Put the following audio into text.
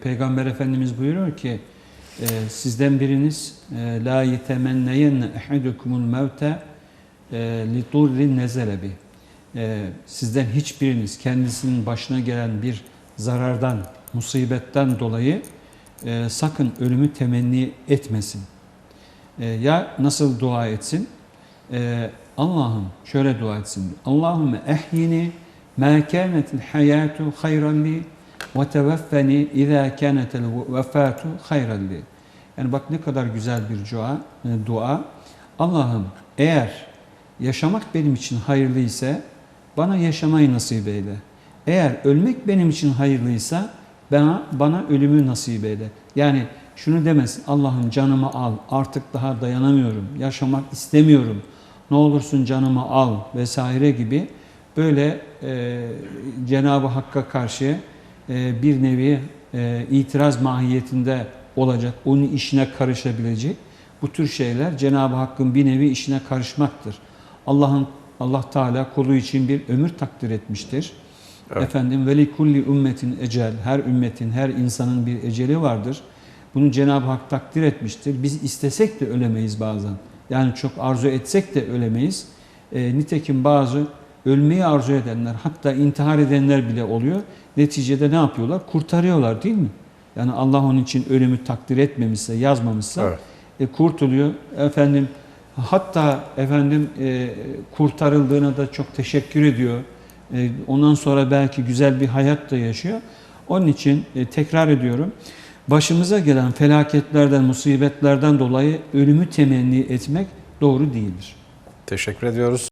Peygamber Efendimiz buyuruyor ki e, sizden biriniz e, la yetemenneyenne ehadukumul mevte e, li durrin nezele bi. E, Sizden hiçbiriniz kendisinin başına gelen bir zarardan, musibetten dolayı e, sakın ölümü temenni etmesin. E, Ya nasıl dua etsin? E, Allah'ım şöyle dua etsin. Allahümme ehyini ma kânetil hayatu hayran li tevaffeni izâ kânetel vefâtu hayran li. Yani bak ne kadar güzel bir dua. e, dua. Allah'ım eğer yaşamak benim için hayırlı ise bana yaşamayı nasip eyle. Eğer ölmek benim için hayırlıysa bana, bana ölümü nasip eyle. Yani şunu demesin Allah'ım canımı al artık daha dayanamıyorum yaşamak istemiyorum ne olursun canımı al vesaire gibi böyle e, Cenab-ı Hakk'a karşı bir nevi e, itiraz mahiyetinde olacak onun işine karışabilecek bu tür şeyler Cenab-ı Hakk'ın bir nevi işine karışmaktır. Allah'ın Allah Teala kulu için bir ömür takdir etmiştir. Evet. Efendim ve li kulli ümmetin ecel. Her ümmetin, her insanın bir eceli vardır. Bunu Cenab-ı Hak takdir etmiştir. Biz istesek de ölemeyiz bazen. Yani çok arzu etsek de ölemeyiz. E, nitekim bazı ölmeyi arzu edenler, hatta intihar edenler bile oluyor. Neticede ne yapıyorlar? Kurtarıyorlar değil mi? Yani Allah onun için ölümü takdir etmemişse, yazmamışsa Evet. e, kurtuluyor. Efendim hatta efendim e, kurtarıldığına da çok teşekkür ediyor. E, ondan sonra belki güzel bir hayat da yaşıyor. Onun için e, tekrar ediyorum. Başımıza gelen felaketlerden, musibetlerden dolayı ölümü temenni etmek doğru değildir. Teşekkür ediyoruz.